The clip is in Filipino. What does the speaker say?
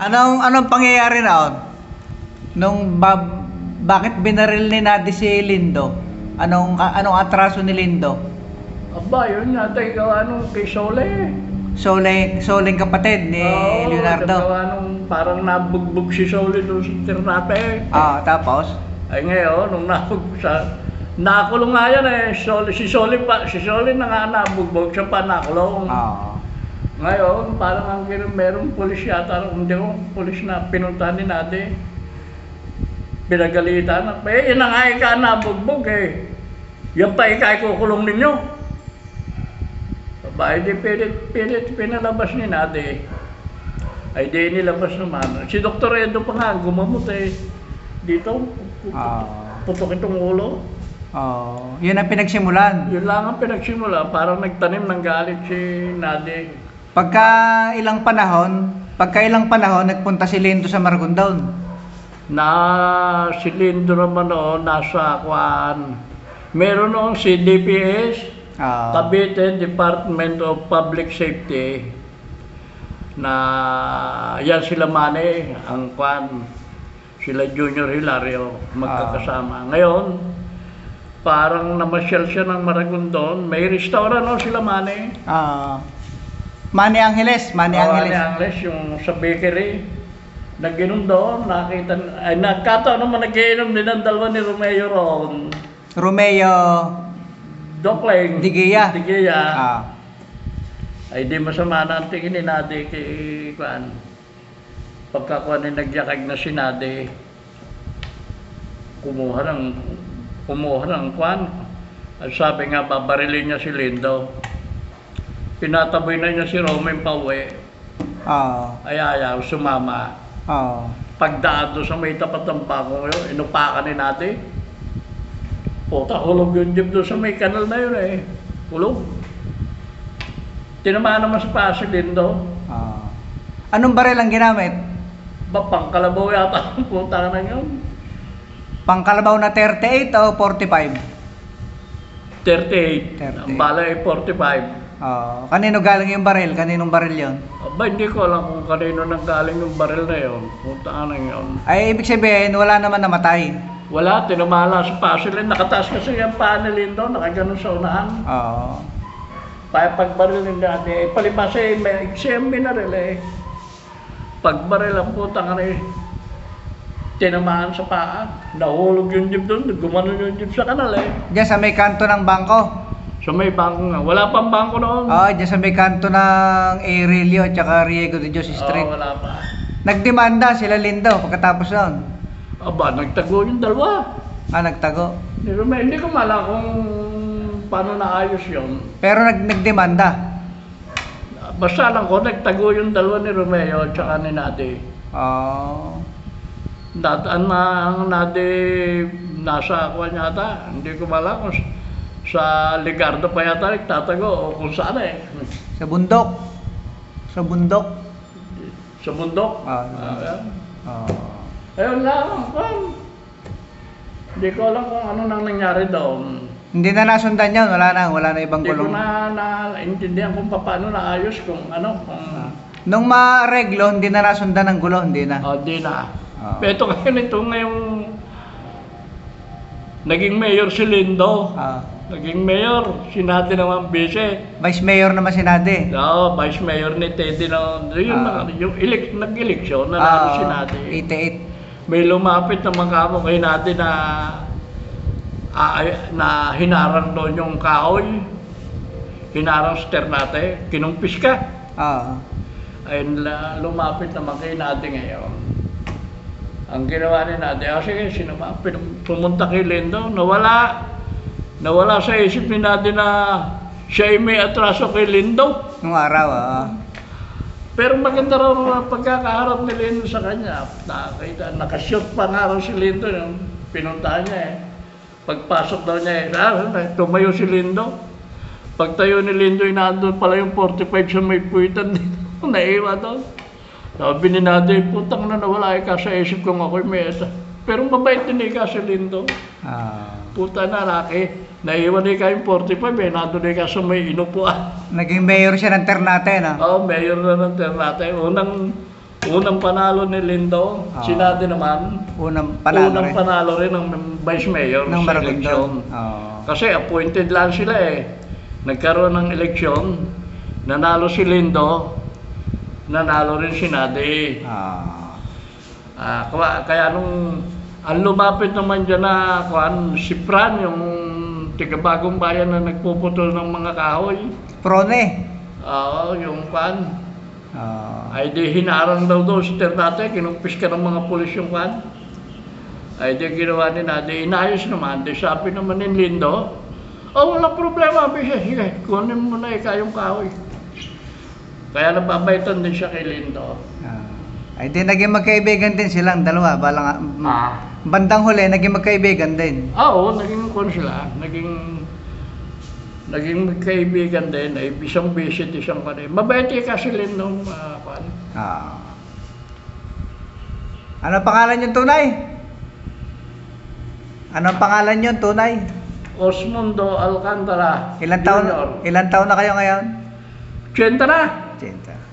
Anong anong pangyayari na Nung ba, bakit binaril ni Nadi si Lindo? Anong anong atraso ni Lindo? Aba, yun nga, tayo gawa nung kay Sole. Soling soling kapatid ni Oo, Leonardo. gawa nung parang nabugbog si Sole doon sa Ternate. Ah, tapos Ay ngayon, nung nabugbog sa... Nakulong nga yan eh. Sole, si Sole pa, si Sole na nga nabugbog, siya pa nakulong. ah Ngayon, parang ang merong pulis yata, hindi ko, pulis na pinuntahan ni Nade. Pinagalitan. Eh, yun na nga ika nabugbog eh. Yan pa ika kukulong ninyo. Aba, hindi pilit, pilit pinalabas ni Nade. Ay, di nilabas naman. Si Dr. Edo pa nga, gumamot eh. Dito, ah putok itong ulo. oh, yun ang pinagsimulan. Yun lang ang pinagsimula, parang nagtanim ng galit si Nade. Pagka ilang panahon, pagka ilang panahon nagpunta si Lindo sa Maragondon. na si Lindo naman noon nasa kwan. Meron noong si DPS, Ah, Cavite Department of Public Safety na yan sila Mane, ang kwan, sila Junior Hilario, magkakasama. Ngayon, parang namasyal siya ng Maragondon, may restaurant no sila Mane. ah Manny Angeles, Manny Oo, Angeles. ni Angeles, yung sa bakery. Naginom doon, nakita, ay nagkataon naman nagiinom din ang dalawa ni Romeo roon. Romeo Dokling. Digia. Digia. ah Ay di masama na ang tingin ni Nade kay Kwan. Pagkakuha ni nagyakag na si Nade, kumuha ng, kumuha ng Kwan. At sabi nga, babarilin niya si Lindo. Pinataboy na niya si Romain pauwi. ah Ay ayaw, sumama. ah Pagdaan doon sa may tapat ng yun, inupakan ni Nade. Puta, hulog yung jeep doon sa may kanal na yun eh. Hulog. Tinamaan naman sa daw. ah Anong baril ang ginamit? Bapang kalabaw yata ang puta na yun. Pangkalabaw na 38 o 45? 38. Ang 38. bala ay 45. Ah, kanino galing yung baril? Kaninong baril yon? Aba, hindi ko alam kung kanino nang galing yung baril na yun. Puta na yun. Ay, ibig sabihin, wala naman namatay. Wala, tinamala sa paso rin. Nakataas kasi yung panel doon, nakaganon sa unahan. Oo. Kaya pagbaril ng dati, eh, palibas eh, may eksem binaril eh. Pagbaril ang putang ano eh, tinamaan sa paa. Nahulog yung jeep doon, gumanon yung jeep sa kanal eh. Diyan sa may kanto ng bangko. So may bangko nga. Wala pang bangko noon. Oo, diyan sa may kanto ng Aurelio at saka Riego de Dios Street. Oo, wala pa. Nagdemanda sila Lindo pagkatapos noon. Aba, nagtago yung dalawa. Ah, nagtago. Hindi ko, hindi ko mala kung paano naayos yun. Pero nag nagdemanda. Basta lang ko, nagtago yung dalawa ni Romeo at saka ni Nade. Oo. Dataan na ang Nade nasa ako yata. Hindi ko mala kung s- sa Ligardo pa yata nagtatago o kung saan eh. Sa bundok. Sa bundok. Sa bundok. Ah, Ah, yan. Oo. Ayun lang, kwan. Hindi ko alam kung ano nang nangyari doon. Hindi na nasundan yun. Wala na. Wala na ibang Hindi ko kulong. na, naintindihan kung paano naayos kung ano, kung... Nung maareglo, hindi na nasundan ng gulo. Hindi na. Oh, di na. Ah. Pero ito ngayon, ito ngayong naging mayor si Lindo. Ah. Naging mayor, si Nati naman bise. Vice Mayor naman si Nade. Oo, vice mayor ni Teddy na, yun, Ah. yung elect, nag-eleksyon, nanalo Ah, si Nati. 88. May lumapit na mga kamo kay Nati na, ah, na hinarang doon yung kahoy. Hinarang sa Ternate, kinumpis ka. Ah. Ayun, la- lumapit naman kay Nati ngayon. Ang ginawa ni Nati, ah, sige, sino ba? Pin- Pumunta kay Lindo, nawala. Nawala sa isip ni Nati na siya ay may atraso kay Lindo. Nung araw, ah. Pero maganda raw ang pagkakaharap ni Lindo sa kanya. Nakakita, nakashoot pa nga raw si Lindo yung pinuntahan niya eh. Pagpasok daw niya eh, ah, tumayo si Lindo. Pagtayo ni Lindo, inaandun pala yung 45 sa may puwitan dito. Naiwa daw. Sabi ni Naday, putang na nawala eh, sa isip kong ako'y may esa. Pero mabait din eh kasi Lindo. Ah. Puta na, laki. Naiwan eh kayong 45 eh, nandun eh ka sa may inupuan. Naging mayor siya ng Ternate, no? Oo, oh, mayor na ng Ternate. Unang, Unang panalo ni Lindo, Ah. sinadi naman. Unang panalo unang rin. panalo rin ng vice mayor ng sa eleksyon. Oo. Kasi appointed lang sila eh. Nagkaroon ng eleksyon, nanalo si Lindo, nanalo rin si Nadi. Ah. Ah, kaya, kaya nung ang lumapit naman dyan na kuan, si Fran, yung tiga-bagong bayan na nagpuputol ng mga kahoy. Prone. Oo, yung kuan. Ah. Ay di hinarang daw daw si Ternate, kinumpis ka ng mga pulis yung kuan. Ay di ginawa ni Nadi, inayos naman. Di sabi naman ni Lindo, oh wala problema, bisa, sige, kunin mo na ikaw yung kahoy. Kaya nababaitan din siya kay Lindo. Ah. Ay di naging magkaibigan din silang dalawa. Balang, Ah. Bandang huli, naging magkaibigan din. Ah, Oo, naging kon sila, naging naging magkaibigan din, ay isang visit, isang kanil. Mabait eh kasi Lindo, uh, kuan. Ah. Ano pangalan yung tunay? Ano pangalan yung tunay? Osmundo Alcantara. Ilan taon, Jr. ilan taon na kayo ngayon? 80 na. 80.